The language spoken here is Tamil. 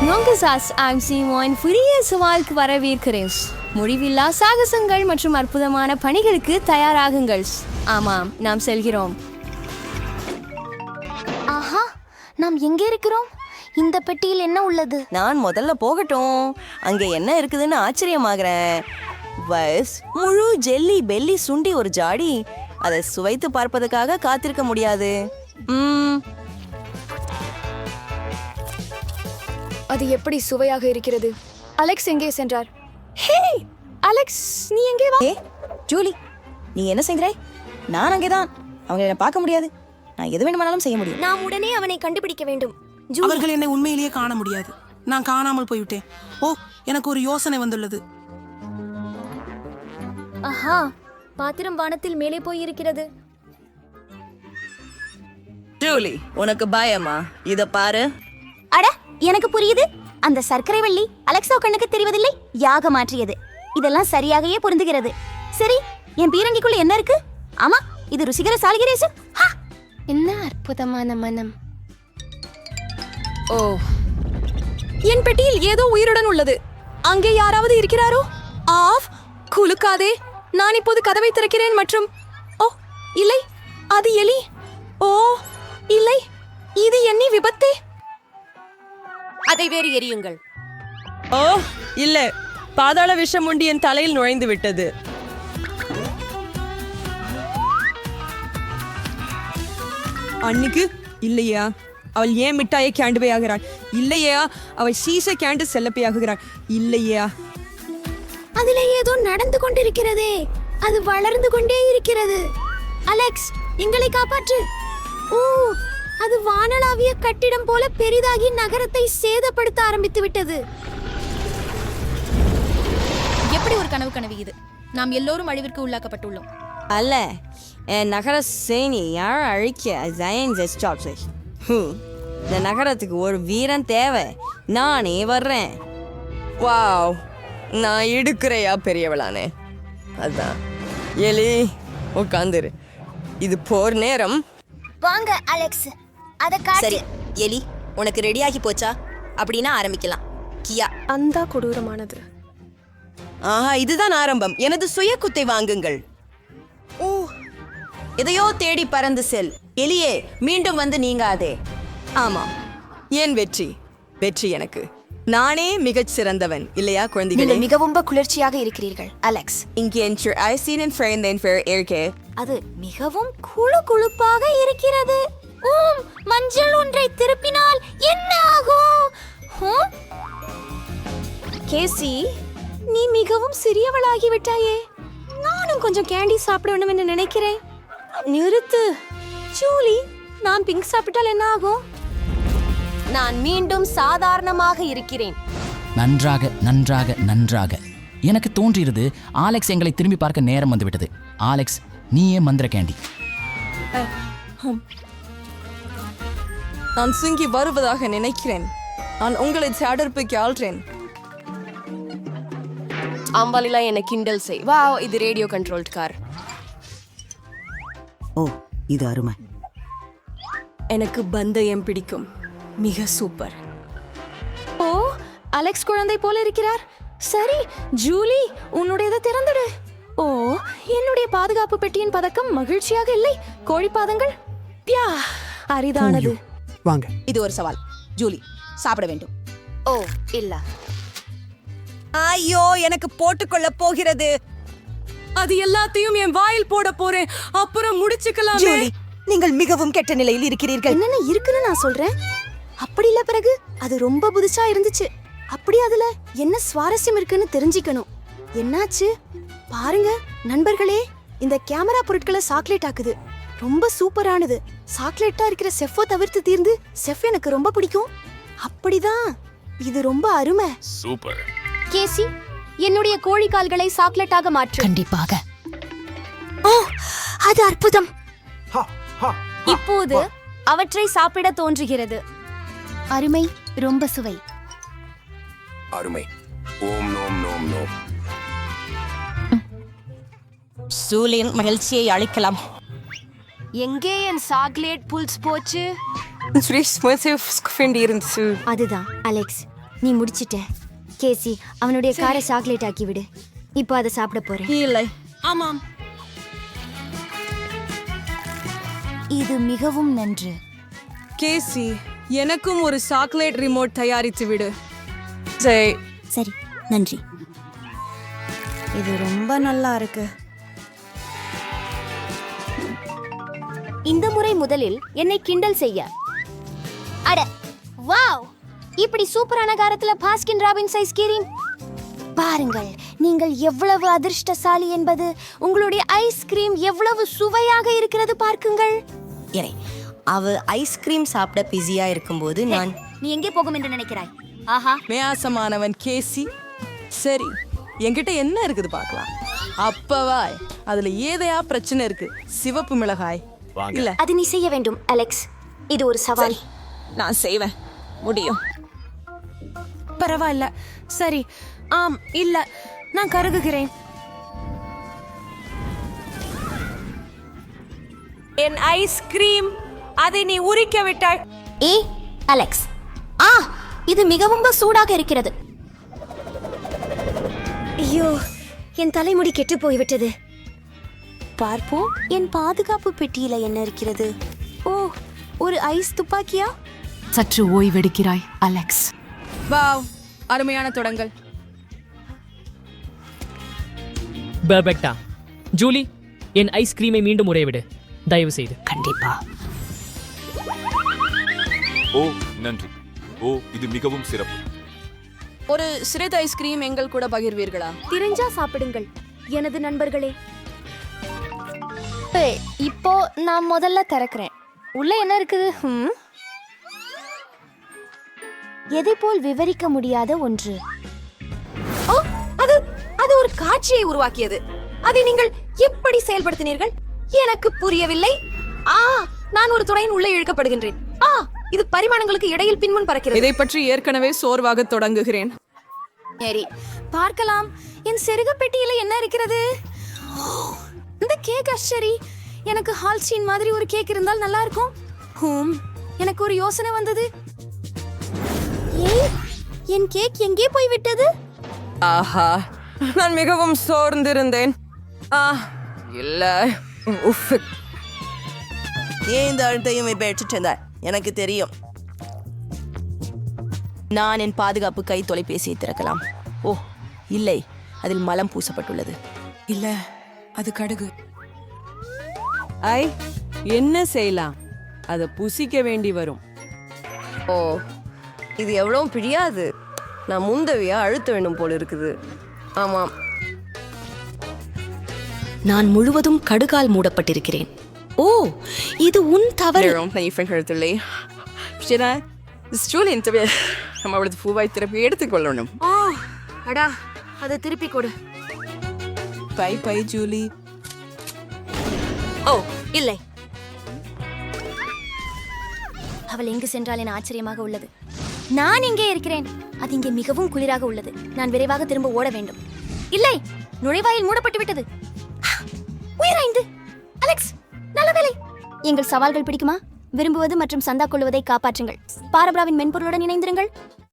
நோங்கசாஸ் ஆம் சீமோன் புதிய சவாலுக்கு வரவேற்கிறேன். முடிவில்லா சாகசங்கள் மற்றும் அற்புதமான பணிகளுக்கு தயாராகுங்கள். ஆமாம் நாம் செல்கிறோம். ஆஹா நாம் எங்கே இருக்கிறோம்? இந்த பெட்டியில் என்ன உள்ளது? நான் முதல்ல போகட்டும். அங்க என்ன இருக்குதுன்னு ஆச்சரியமாகறேன். பஸ் முழு ஜெல்லி பெல்லி சுண்டி ஒரு ஜாடி. அதை சுவைத்து பார்ப்பதற்காக காத்திருக்க முடியாது. ம். அது எப்படி சுவையாக இருக்கிறது? அலெக்ஸ் எங்கே சென்றார்? ஹே அலெக்ஸ் நீ எங்கே வா? ஏ ஜூலி நீ என்ன செய்கிறாய்? நான் அங்கேதான். அவங்க என்ன பார்க்க முடியாது. நான் எது வேண்டுமானாலும் செய்ய முடியும். நாம் உடனே அவனை கண்டுபிடிக்க வேண்டும். அவர்கள் என்னை உண்மையிலேயே காண முடியாது. நான் காணாமல் போய்விட்டேன். ஓ எனக்கு ஒரு யோசனை வந்துள்ளது. ஆஹா பாத்திரம் வானத்தில் மேலே போய் இருக்கிறது ஜூலி உனக்கு பயமா? இத பாரு. அட எனக்கு புரியுது. அந்த சர்க்கரை வள்ளி அலெக்சா கண்ணுக்கு தெரிவதில்லை யாக மாற்றியது. இதெல்லாம் சரியாகவே பொருந்துகிறது. சரி என் பீரங்கிக்குள்ள என்ன இருக்கு? ஆமா இது ருசிகர சாலிகிரேசு என்ன அற்புதமான மனம். ஓ. என் பெட்டியில் ஏதோ உயிருடன் உள்ளது. அங்கே யாராவது இருக்கிறாரோ? ஆஃப் குலுக்காதே. நான் இப்போது கதவை திறக்கிறேன் மற்றும் ஓ இல்லை அது எலி. ஓ இல்லை இது எண்ணி விபத்தே. அதை வேறு எரியுங்கள். ஓ இல்ல. பாதாள விஷம் உண்டி என் தலையில் நுழைந்து விட்டது. அன்னைக்கு இல்லையா? அவள் ஏன் மிட்டாயை கேண்டு ஆகிறாள் இல்லையா? அவள் சீச கேண்டு செல்லப்பையாகுகிறாள். இல்லையா? அதுல ஏதோ நடந்து கொண்டிருக்கிறதே. அது வளர்ந்து கொண்டே இருக்கிறது. அலெக்ஸ் எங்களை காப்பாற்று. ஓ அது வானளாவிய கட்டிடம் போல பெரிதாகி நகரத்தை சேதப்படுத்த ஆரம்பித்து விட்டது. எப்படி ஒரு கனவு கனவு இது? நாம் எல்லோரும் அழிவிற்கு உள்ளாக்கப்பட்டுள்ளோம். அல்ல என் நகர சேனி யார் அழிக்க? ஜயன் ஜெஸ்டாப்ஸை இந்த நகரத்துக்கு ஒரு வீரன் தேவை. நானே வர்றேன். வாவ் நான் இடுக்கிறையா பெரியவளானே. அதான். எலி உட்காந்துரு இது போர் நேரம். வாங்க அலெக்ஸ் அத சரி எலி உனக்கு ரெடியாகி போச்சா? அப்படின்னா ஆரம்பிக்கலாம். கியா. அந்த கொடூரமானது. ஆஹா இதுதான் ஆரம்பம். எனது சுய குத்தை வாங்குங்கள். ஓ. எதையோ தேடி பறந்து செல். எலியே மீண்டும் வந்து நீங்காதே. ஆமாம் ஏன் வெற்றி? வெற்றி எனக்கு. நானே மிகச் சிறந்தவன் இல்லையா குழந்தைகளே? நீங்கள் மிகவும் குளிர்ச்சியாக இருக்கிறீர்கள் அலெக்ஸ் இங்கே என்று ஐசீனின் ஃப்ரெண்ட் ஃபேர் இருக்கே அது மிகவும் குழு குழுப்பாக இருக்கிறது. ஊம் மஞ்சள் ஒன்றை திருப்பினால் என்ன ஆகும்? கேசி நீ மிகவும் சிறியவளாகி விட்டாயே நானும் கொஞ்சம் கேண்டி சாப்பிட வேண்டும் என்று நினைக்கிறேன். நிறுத்து. ஜூலி நான் பிங்க் சாப்பிட்டால் என்ன ஆகும்? நான் மீண்டும் சாதாரணமாக இருக்கிறேன். நன்றாக நன்றாக நன்றாக. எனக்கு தோன்றியது ஆலெக்ஸ் எங்களை திரும்பி பார்க்க நேரம் வந்துவிட்டது. ஆலெக்ஸ் நீயே மந்திர கேண்டி. நான் சுங்கி வருவதாக நினைக்கிறேன். நான் உங்களை தேடற்பைக்கு ஆள்றேன். அம்பாலிலா என்னை கிண்டல் செய். வா இது ரேடியோ கண்ட்ரோல்ட் கார். ஓ இது அருமை. எனக்கு பந்தயம் பிடிக்கும். மிக சூப்பர். ஓ அலெக்ஸ் குழந்தை போல இருக்கிறார். சரி ஜூலி உன்னுடையதை திறந்துடு. ஓ என்னுடைய பாதுகாப்பு பெட்டியின் பதக்கம் மகிழ்ச்சியாக இல்லை. கோழி பாதங்கள் பியா அரிதானது. வாங்க. இது ஒரு சவால். ஜூலி சாப்பிட வேண்டும். ஓ இல்ல. ஐயோ எனக்கு போட்டுக்கொள்ள போகிறது. அது எல்லாத்தையும் என் வாயில் போட போறேன். அப்புறம் முடிச்சுக்கலாமே. ஜூலி நீங்கள் மிகவும் கெட்ட நிலையில் இருக்கிறீர்கள். என்னென்ன இருக்குன்னு நான் சொல்றேன். அப்படி இல்ல பிறகு அது ரொம்ப புதுசா இருந்துச்சு. அப்படி அதுல என்ன சுவாரஸ்யம் இருக்குன்னு தெரிஞ்சுக்கணும். என்னாச்சு? பாருங்க நண்பர்களே இந்த கேமரா பொருட்களை சாக்லேட் ஆக்குது. ரொம்ப சூப்பரானது. சாக்லேட்டா இருக்கிற செஃப்போ தவிர்த்து தீர்ந்து செஃப் எனக்கு ரொம்ப பிடிக்கும். அப்படிதான். இது ரொம்ப அருமை. கேசி என்னுடைய கோழி கால்களை சாக்லேட்டாக மாற்று. கண்டிப்பாக. ஓ அது அற்புதம். இப்போது அவற்றை சாப்பிட தோன்றுகிறது. அருமை ரொம்ப சுவை. அருமை. ஓம் நோம் நோம் நோம். சூலின் மகிழ்ச்சியை அளிக்கலாம். எங்கே என் சாக்லேட் புல்ஸ் போச்சு? சுரேஷ் இருந்துச்சு. அதுதான் அலெக்ஸ். நீ முடிச்சிட்ட. கேசி அவனுடைய காரை சாக்லேட் ஆக்கி விடு. இப்போ அதை சாப்பிட போறேன். இல்லை. ஆமாம். இது மிகவும் நன்று. கேசி எனக்கும் ஒரு சாக்லேட் ரிமோட் தயாரித்து விடு. சரி நன்றி. இது ரொம்ப நல்லா இருக்கு. இந்த முறை முதலில் என்னை கிண்டல் செய்ய. அட வாவ்! இப்படி சூப்பரான காரத்துல பாஸ்கின் ராபின்ஸ் ஐஸ்கிரீம் பாருங்கள் நீங்கள் எவ்வளவு அதிர்ஷ்டசாலி என்பது உங்களுடைய ஐஸ்கிரீம் எவ்வளவு சுவையாக இருக்கிறது பார்க்குங்கள். ஏனே அவ ஐஸ்கிரீம் சாப்பிட பிஸியா இருக்கும்போது நான் நீ எங்கே போகும் என்று நினைக்கிறாய்? ஆஹா. மேசமானவன் கேசி. சரி என்கிட்ட என்ன இருக்குது பார்க்கலாம். அப்பவா அதுல ஏதையா பிரச்சனை இருக்கு? சிவப்பு மிளகாய். இல்ல. அது நீ செய்ய வேண்டும் அலெக்ஸ். இது ஒரு சவால். நான் செய்வேன். முடியும். பரவாயில்ல. சரி. ஆம் இல்ல. நான் கருகுகிறேன் என் ஐஸ்கிரீம் அதை நீ உரிக்க விட்டாய். ஏ அலெக்ஸ். ஆ இது மிகவும் சூடாக இருக்கிறது. ஐயோ என் தலைமுடி கெட்டு போய்விட்டது. பார்ப்போம். என் பாதுகாப்பு பெட்டியில என்ன இருக்கிறது? ஓ ஒரு ஐஸ் துப்பாக்கியா? சற்று ஓய்வெடுக்கிறாய் அலெக்ஸ். வாவ் அருமையான தொடங்கல் பெர்பெக்டா ஜூலி என் ஐஸ்கிரீமை மீண்டும் உரைவிடு தயவு செய்து கண்டிப்பா. ஓ நன்றி. ஓ இது மிகவும் சிறப்பு. ஒரு சிறிது ஐஸ்கிரீம் எங்கள் கூட பகிர்வீர்களா? தெரிஞ்சா சாப்பிடுங்கள். எனது நண்பர்களே ஏய், இப்போ நான் முதல்ல திறக்கிறேன். உள்ள என்ன இருக்குது? ஹம்? எதை போல் விவரிக்க முடியாத ஒன்று. ஓ அது அது ஒரு காட்சியை உருவாக்கியது. அதை நீங்கள் எப்படி செயல்படுத்தினீர்கள்? எனக்கு புரியவில்லை. ஆ நான் ஒரு துறையின் உள்ளே இழுக்கப்படுகின்றேன். ஆ இது பரிமாணங்களுக்கு இடையில் பின்முன் பறக்கிறது. இதை பற்றி ஏற்கனவே சோர்வாக தொடங்குகிறேன். சரி பார்க்கலாம். என் செருக பெட்டியில என்ன இருக்கிறது? இந்த கேக் அஷரி எனக்கு ஹால்ஸ்டீன் மாதிரி ஒரு கேக் இருந்தால் நல்லா இருக்கும் ஹூம் எனக்கு ஒரு யோசனை வந்தது. ஏய் என் கேக் எங்கே போய் விட்டது? ஆஹா நான் மிகவும் சோர்ந்திருந்தேன். ஆ இல்ல உஃப். ஏன் இந்த அழுத்தையும் இப்ப எடுத்துட்டு இருந்தா எனக்கு தெரியும். நான் என் பாதுகாப்பு கை தொலைபேசியை திறக்கலாம். ஓ இல்லை அதில் மலம் பூசப்பட்டுள்ளது. இல்ல அது கடுகு. ஐ என்ன செய்யலாம்? அதை புசிக்க வேண்டி வரும். ஓ இது எவ்வளவு பிடியாது நான் முந்தவியா அழுத்த வேண்டும் போல இருக்குது. ஆமாம். நான் முழுவதும் கடுகால் மூடப்பட்டிருக்கிறேன். ஓ இது உன் தவறு. Aber die Fuhrweite Therapie எடுத்துக்கொள்ளணும் ஓ அடா அதை திருப்பி கொடு. By by Julie. ஓ இல்லை. அவள் எங்கு சென்றால் என ஆச்சரியமாக உள்ளது. நான் இங்கே இருக்கிறேன்? அது இங்கே மிகவும் குளிராக உள்ளது. நான் விரைவாக திரும்ப ஓட வேண்டும். இல்லை நுழைவாயில் மூடப்பட்டு விட்டது. உயிரைந்து அலெக்ஸ் நல்ல வேலை எங்கள் சவால்கள் பிடிக்குமா? விரும்புவது மற்றும் சந்தா கொள்வதை காப்பாற்றுங்கள். பாரபராவின் மென்பொருளுடன் இணைந்திருங்கள்.